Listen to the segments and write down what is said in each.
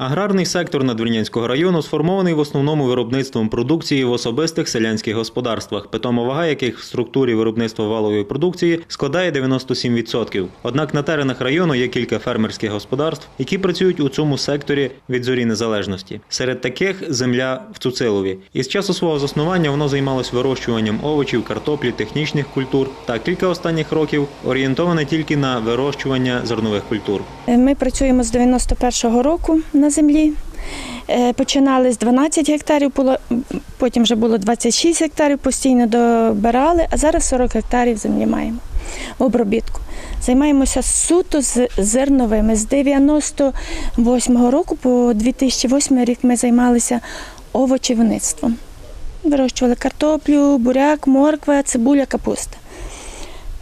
Аграрний сектор Надвірнянського району сформований в основному виробництвом продукції в особистих селянських господарствах, питома вага яких в структурі виробництва валової продукції складає 97%. Однак на теренах району є кілька фермерських господарств, які працюють у цьому секторі від зорі незалежності. Серед таких земля в Цуцилові. Із часу свого заснування воно займалось вирощуванням овочів, картоплі, технічних культур та кілька останніх років орієнтоване тільки на вирощування зернових культур. Ми працюємо з 91-го року на землі. Починали з 12 гектарів, потім вже було 26 гектарів, постійно добирали, а зараз 40 гектарів землі маємо в обробітку. Займаємося суто з зерновими. З 98-го року по 2008 рік ми займалися овочівництвом. Вирощували картоплю, буряк, морква, цибуля, капуста.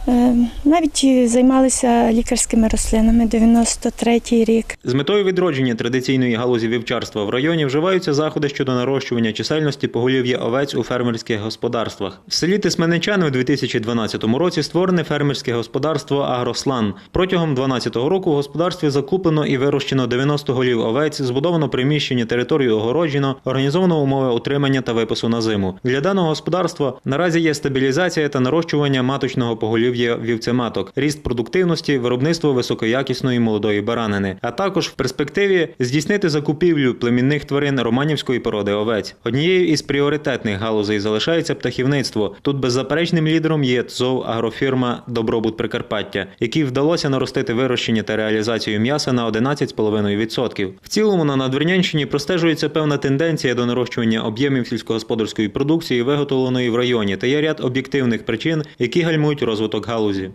Е, Навіть займалися лікарськими рослинами 93-й рік. З метою відродження традиційної галузі вівчарства в районі вживаються заходи щодо нарощування чисельності поголів'я овець у фермерських господарствах. В селі Тисменичани у 2012 році створене фермерське господарство Агрослан. Протягом 2012 року в господарстві закуплено і вирощено 90 голів овець, збудовано приміщення, територію огороджено, організовано умови утримання та випису на зиму. Для даного господарства наразі є стабілізація та нарощування маточного поголів'я вівцематок, ріст продуктивності, виробництво високоякісної молодої баранини, а також в перспективі здійснити закупівлю племінних тварин романівської породи овець. Однією із пріоритетних галузей залишається птахівництво. Тут беззаперечним лідером є ТЗОВ агрофірма Добробут Прикарпаття, якій вдалося наростити вирощення та реалізацію м'яса на 11,5%. В цілому на Надвірнянщині простежується певна тенденція до нарощування об'ємів сільськогосподарської продукції, виготовленої в районі, та є ряд об'єктивних причин, які гальмують розвиток галузі.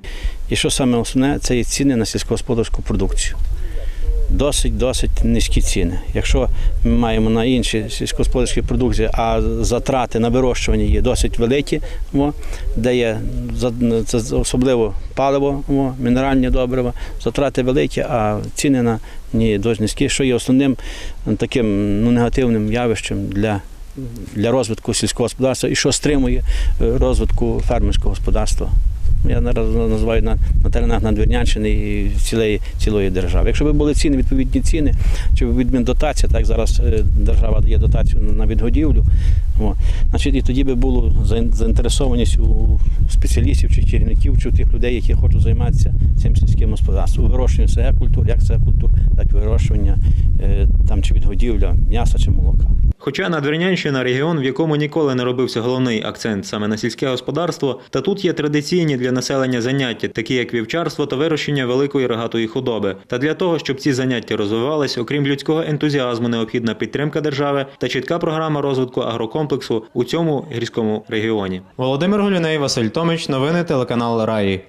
І що саме основне, це є ціни на сільськогосподарську продукцію. Досить, досить низькі ціни. Якщо ми маємо на інші сільськогосподарські продукції, а затрати на вирощування є досить великі, де є це особливо паливо, мінеральні добрива, затрати великі, а ціни на ні дуже низькі, що є основним таким ну, негативним явищем для, для розвитку сільського господарства і що стримує е, розвитку фермерського господарства. Я наразі називаю на, на теренах Надвірнянщини і цілої, цілої держави. Якщо б були ціни, відповідні ціни, чи відмін дотація, так зараз е, держава дає дотацію на- відгодівлю, о, значить, і тоді би було заінтересованість у спеціалістів чи керівників, чи у тих людей, які хочуть займатися цим сільським господарством. У вирощуванні культур, як СГ культур, так і вирощування там, чи відгодівля м'яса чи молока. Хоча Надвірнянщина регіон, в якому ніколи не робився головний акцент саме на сільське господарство, та тут є традиційні для населення заняття, такі як вівчарство та вирощення великої рогатої худоби. Та для того, щоб ці заняття розвивались, окрім людського ентузіазму, необхідна підтримка держави та чітка програма розвитку агрокомплексу у цьому гірському регіоні. Володимир Гулюней, Василь Томич, новини телеканал Раї.